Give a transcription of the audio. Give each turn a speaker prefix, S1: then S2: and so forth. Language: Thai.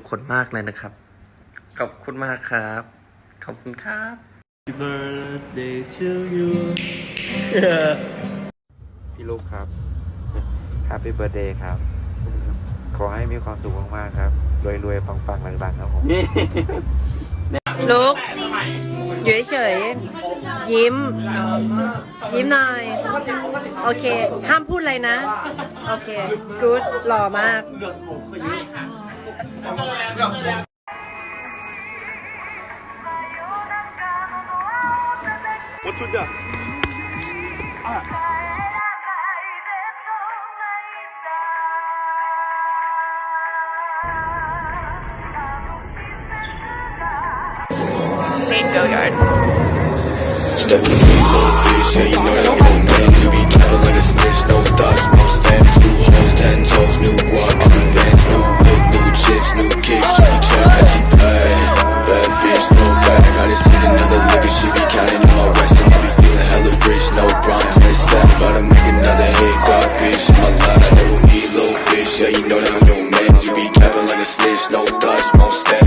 S1: ทุกคนมากเลยนะครับ ขอบคุณมากครับ ขอบคุณครับ
S2: Happy birthday to you
S3: พี่ลูกครับ Happy Birthday ครับ ขอให้มีความสุขมากๆครับ รวยๆ ปังๆลังๆครับผม
S4: ลุกอยู่เฉยๆยิ้ม ยิ้มหน่อย โอเค ห้ามพูดอะไรนะ โอเค กูดหล่อมาก
S5: Step with me, little bitch, yeah, you know that we don't go. What's with that? Rainbow Yard. I'm doing. You be capping like a snitch, no dust, won't stay.